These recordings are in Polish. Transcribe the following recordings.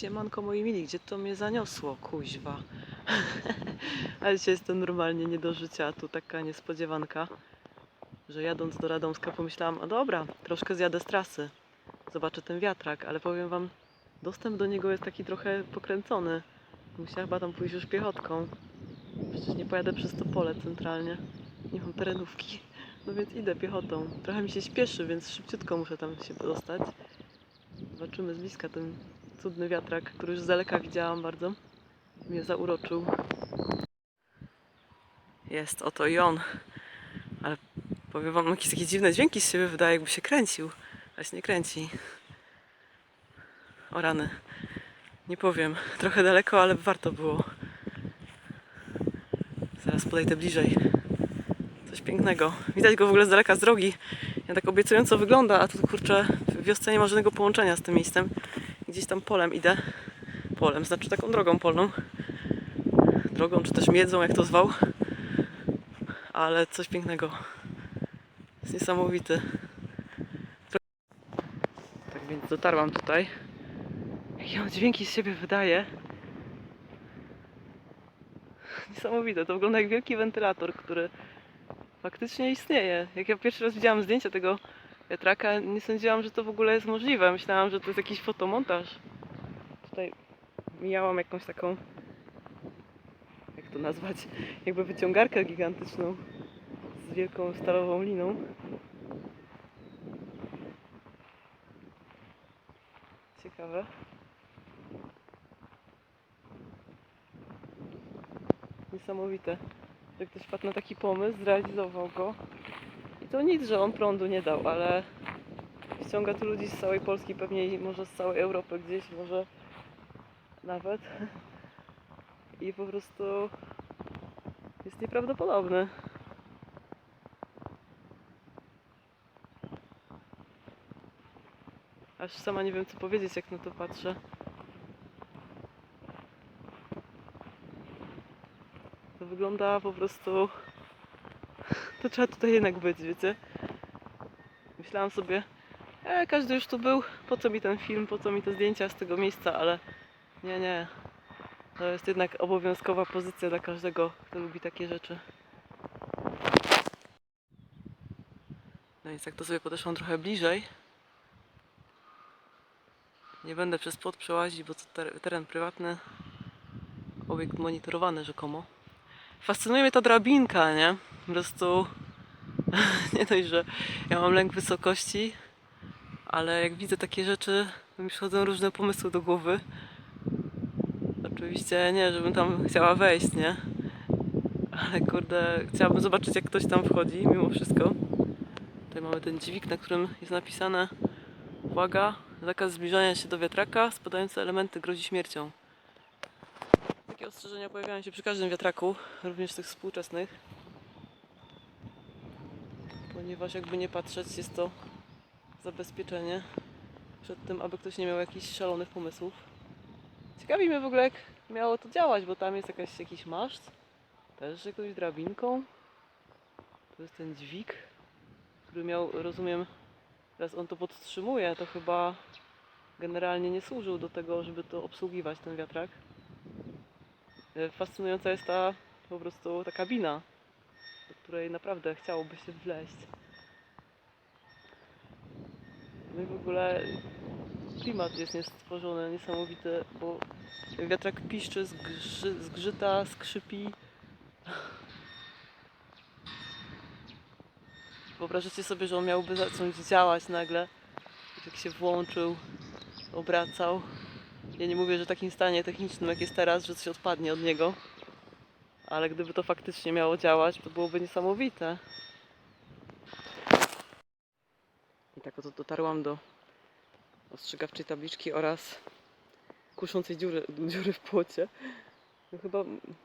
Siemanko moi mili, gdzie to mnie zaniosło, kuźwa. Ale dzisiaj jestem normalnie nie do życia, tu taka niespodziewanka, że jadąc do Radomska pomyślałam, a dobra, troszkę zjadę z trasy, zobaczę ten wiatrak, ale powiem wam, dostęp do niego jest taki trochę pokręcony. Musiałam chyba tam pójść już piechotką. Przecież nie pojadę przez to pole centralnie. Nie mam terenówki. No więc idę piechotą. Trochę mi się śpieszy, więc szybciutko muszę tam się dostać. Zobaczymy z bliska ten cudny wiatrak, który już z daleka widziałam bardzo. Mnie zauroczył. Jest, oto i on. Ale powiem wam, jakieś takie dziwne dźwięki z siebie wydaje, jakby się kręcił. Ale się nie kręci. O rany. Nie powiem. Trochę daleko, ale warto było. Zaraz podejdę bliżej. Coś pięknego. Widać go w ogóle z daleka z drogi. Ja tak obiecująco wygląda, a tu kurczę w wiosce nie ma żadnego połączenia z tym miejscem. Gdzieś tam polem idę. Polem, znaczy taką drogą polną. Drogą, czy też miedzą, jak to zwał. Ale coś pięknego. Jest niesamowity. Tak więc dotarłam tutaj. Jakie on dźwięki z siebie wydaje. Niesamowite. To wygląda jak wielki wentylator, który faktycznie istnieje. Jak ja pierwszy raz widziałam zdjęcia tego wiatraka, nie sądziłam, że to w ogóle jest możliwe. Myślałam, że to jest jakiś fotomontaż. Tutaj mijałam jakąś taką, jak to nazwać, jakby wyciągarkę gigantyczną z wielką stalową liną. Ciekawe. Niesamowite, że ktoś wpadł na taki pomysł, zrealizował go. To nic, że on prądu nie dał, ale ściąga tu ludzi z całej Polski, pewnie może z całej Europy gdzieś, może nawet. I po prostu jest nieprawdopodobny. Aż sama nie wiem co powiedzieć, jak na to patrzę. To wygląda po prostu. To trzeba tutaj jednak być, wiecie? Myślałam sobie, e, każdy już tu był, po co mi ten film, po co mi te zdjęcia z tego miejsca, ale nie, nie. To jest jednak obowiązkowa pozycja dla każdego, kto lubi takie rzeczy. No więc jak to sobie podeszłam trochę bliżej, nie będę przez płot przełazić, bo to ter- teren prywatny, obiekt monitorowany rzekomo. Fascynuje mnie ta drabinka, nie? Po prostu nie dość, że ja mam lęk wysokości, ale jak widzę takie rzeczy, to mi przychodzą różne pomysły do głowy. Oczywiście nie, żebym tam chciała wejść, nie? Ale kurde, chciałabym zobaczyć jak ktoś tam wchodzi, mimo wszystko. Tutaj mamy ten dźwig, na którym jest napisane Uwaga, zakaz zbliżania się do wiatraka, spadające elementy grozi śmiercią. Takie ostrzeżenia pojawiają się przy każdym wiatraku, również tych współczesnych. Ponieważ jakby nie patrzeć, jest to zabezpieczenie przed tym, aby ktoś nie miał jakichś szalonych pomysłów. Ciekawi mnie w ogóle, jak miało to działać, bo tam jest jakaś, jakiś maszt, też jakąś drabinką. To jest ten dźwig, który miał, rozumiem, teraz on to podtrzymuje, to chyba generalnie nie służył do tego, żeby to obsługiwać, ten wiatrak. E, Fascynująca jest ta po prostu ta kabina, której naprawdę chciałoby się wleźć. No i w ogóle klimat jest niestworzony, niesamowity, bo wiatrak piszczy, zgrzy, zgrzyta, skrzypi. Wyobrażacie sobie, że on miałby zacząć działać nagle, jak się włączył, obracał. Ja nie mówię, że w takim stanie technicznym, jak jest teraz, że coś odpadnie od niego. Ale gdyby to faktycznie miało działać, to byłoby niesamowite. I tak oto dotarłam do ostrzegawczej tabliczki oraz kuszącej dziury, dziury w płocie. No chyba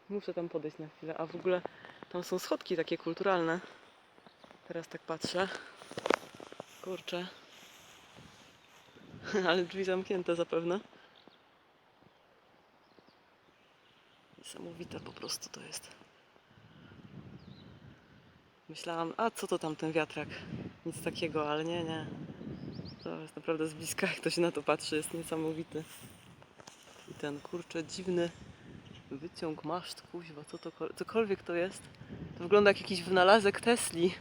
muszę tam podejść na chwilę. A w ogóle tam są schodki takie kulturalne. Teraz tak patrzę. Kurczę. Ale drzwi zamknięte zapewne. Niesamowite po prostu to jest. Myślałam, a co to tam ten wiatrak? Nic takiego, ale nie, nie. To jest naprawdę z bliska, jak to się na to patrzy, jest niesamowity. ten kurczę dziwny wyciąg maszt, kuźwa, co to, cokolwiek to jest. To wygląda jak jakiś wynalazek Tesli.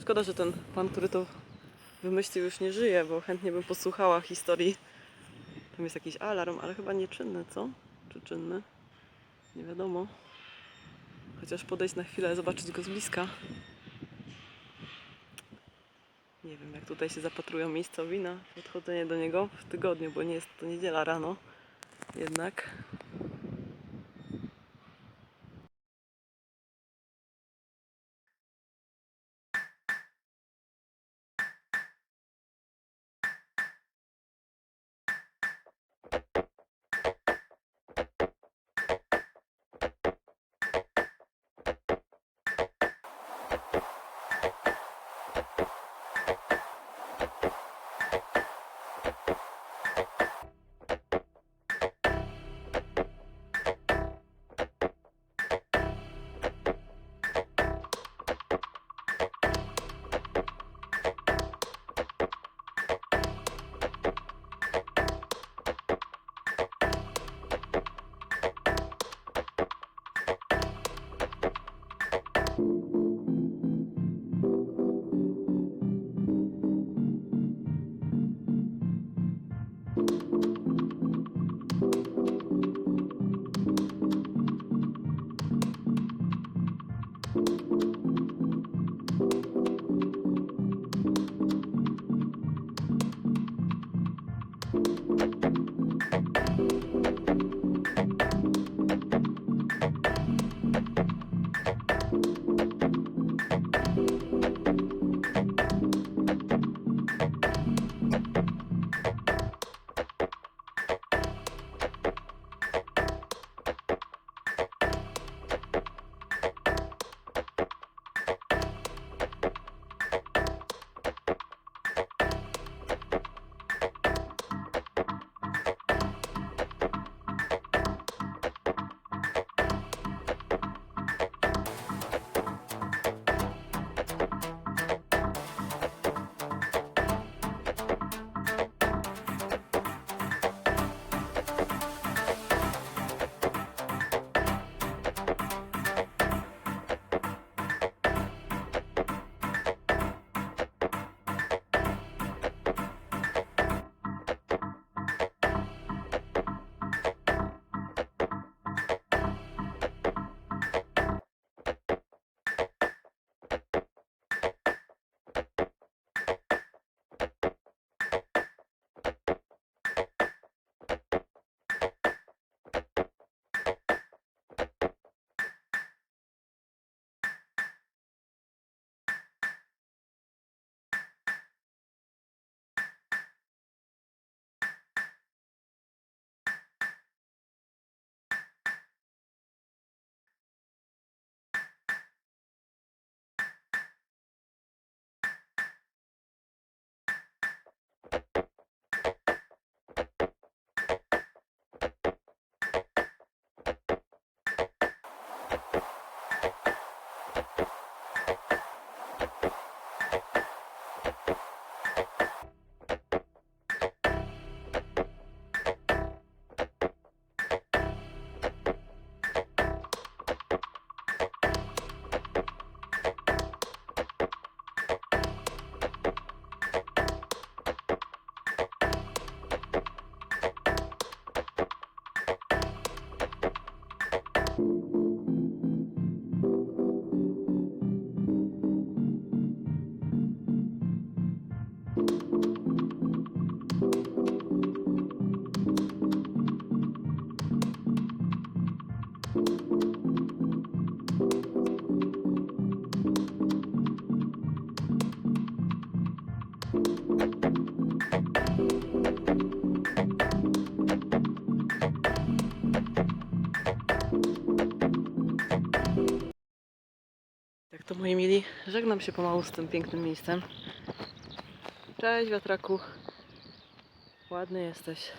Szkoda, że ten pan, który to wymyślił już nie żyje, bo chętnie bym posłuchała historii. Tam jest jakiś alarm, ale chyba nieczynny, co? Czy czynny? Nie wiadomo. Chociaż podejść na chwilę, zobaczyć go z bliska. Nie wiem, jak tutaj się zapatrują miejscowi na podchodzenie do niego w tygodniu, bo nie jest to niedziela rano. Jednak. to moi mili, żegnam się pomału z tym pięknym miejscem. Cześć wiatraku. Ładny jesteś.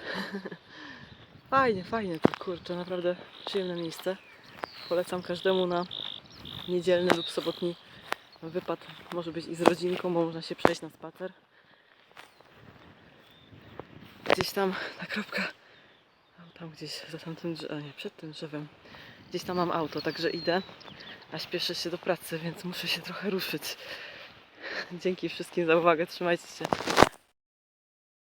fajnie, fajnie to kurczę, naprawdę przyjemne miejsce. Polecam każdemu na niedzielny lub sobotni wypad. Może być i z rodzinką, bo można się przejść na spacer. Gdzieś tam ta kropka Tam gdzieś za tamtym drzewem, nie, przed tym drzewem. Gdzieś tam mam auto, także idę. A śpieszę się do pracy, więc muszę się trochę ruszyć. Dzięki wszystkim za uwagę, trzymajcie się.